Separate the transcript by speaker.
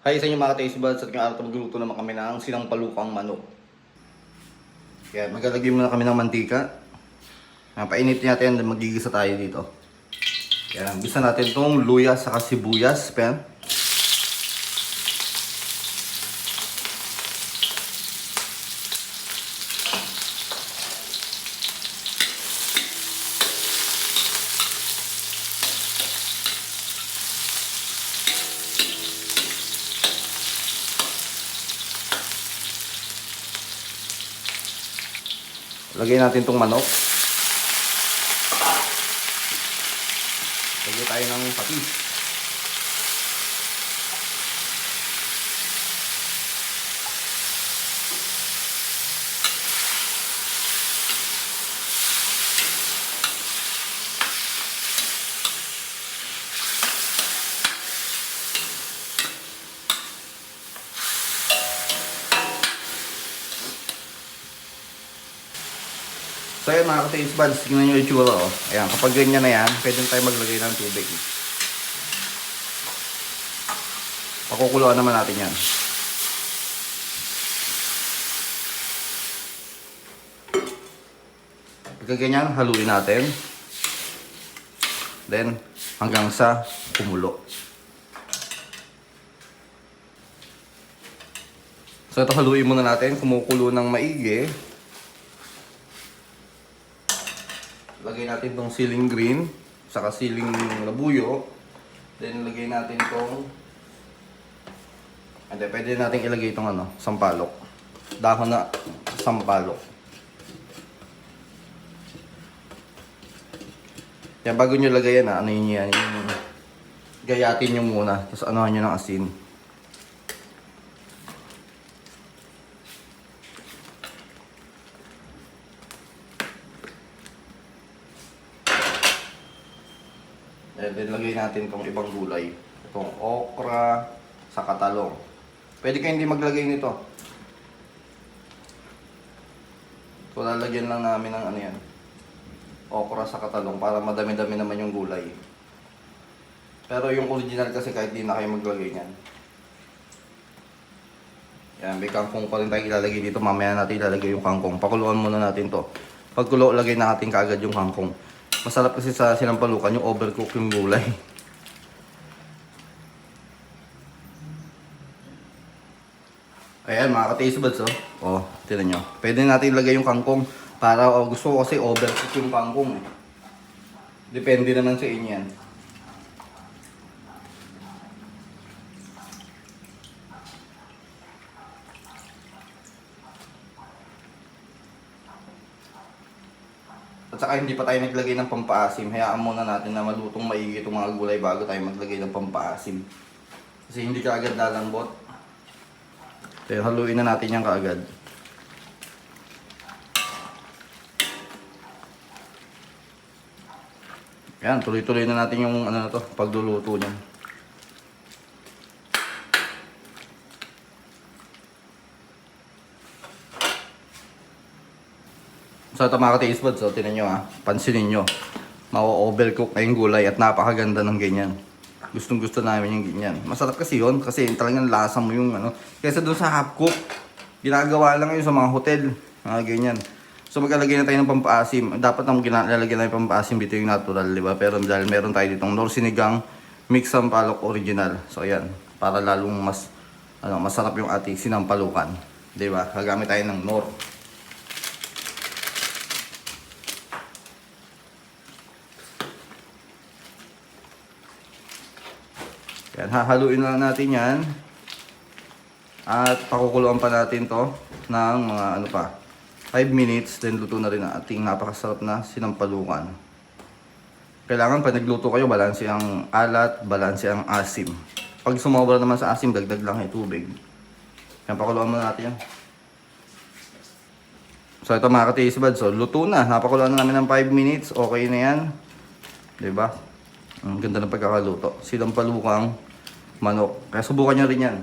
Speaker 1: Hi sa inyo mga taste buds at ngayong araw magluto naman kami ng sinang palukang manok. Kaya maglalagay muna kami ng mantika. Ayan, painit natin and magigisa tayo dito. Kaya bisa natin itong luya sa sibuyas. Pen. Lagay natin itong manok. Lagay tayo ng patis. So ayan mga ka-taste buds, tingnan nyo yung itsura oh. Ayan, kapag ganyan na yan, pwede tayo maglagay ng tubig. Pakukuluan naman natin yan. Pagka haluin natin. Then, hanggang sa kumulo. So ito haluin muna natin, kumukulo ng maigi. Lagay natin tong ceiling green, saka ceiling labuyo. Then lagay natin tong Hindi, pwede natin ilagay itong ano, sampalok. Dahon na sampalok. Yan, bago nyo lagay yan, ah, ano yun yan, gayatin nyo muna, tapos anuhan nyo ng asin. And then lagay natin itong ibang gulay. Itong okra sa katalong. Pwede kayo hindi maglagay nito. So lalagyan lang namin ng ano yan. Okra sa katalong para madami-dami naman yung gulay. Pero yung original kasi kahit di na kayo maglagay niyan. Yan, may kangkong pa rin tayo ilalagay dito. Mamaya natin ilalagay yung kangkong. Pakuluan muna natin to. Pagkulo, lagay natin kaagad yung kangkong. Masarap kasi sa sinampalukan yung overcook yung gulay. Ayan, mga ka-taste buds, oh. Oh, tinan nyo. Pwede natin ilagay yung kangkong para oh, gusto ko kasi overcook yung kangkong. Eh. Depende naman sa inyo yan. Saka hindi pa tayo naglagay ng pampaasim. Hayaan muna natin na malutong maigi itong mga gulay bago tayo maglagay ng pampaasim. Kasi hindi ka agad lalambot. Kaya haluin na natin yan kaagad. Yan, tuloy-tuloy na natin yung ano na to, pagluluto niyan. So ito mga ka-taste buds, so, tinan nyo ha, pansinin nyo. Mao-overcook na yung gulay at napakaganda ng ganyan. Gustong gusto namin yung ganyan. Masarap kasi yon kasi talagang lasa mo yung ano. Kaysa doon sa half cook, ginagawa lang yun sa mga hotel. Mga ganyan. So maglalagay na tayo ng pampaasim. Dapat ang ginalagay na yung pampaasim dito yung natural, di ba? Pero dahil meron tayo ditong Nor Sinigang Mix Sampalok Original. So ayan, para lalong mas ano, masarap yung ating sinampalukan. Di ba? Gagamit tayo ng Nor. Yan, hahaluin lang natin yan. At pakukuluan pa natin to ng mga ano pa, 5 minutes. Then luto na rin ang ating napakasarap na sinampalukan. Kailangan pag nagluto kayo, balanse ang alat, balanse ang asim. Pag sumobra naman sa asim, dagdag lang yung tubig. Yan, pakuluan muna natin yan. So ito mga buds, so luto na. Napakuluan na namin ng 5 minutes. Okay na yan. ba? Ang ganda ng pagkakaluto. Silang palukang manok. Kaya subukan nyo rin yan.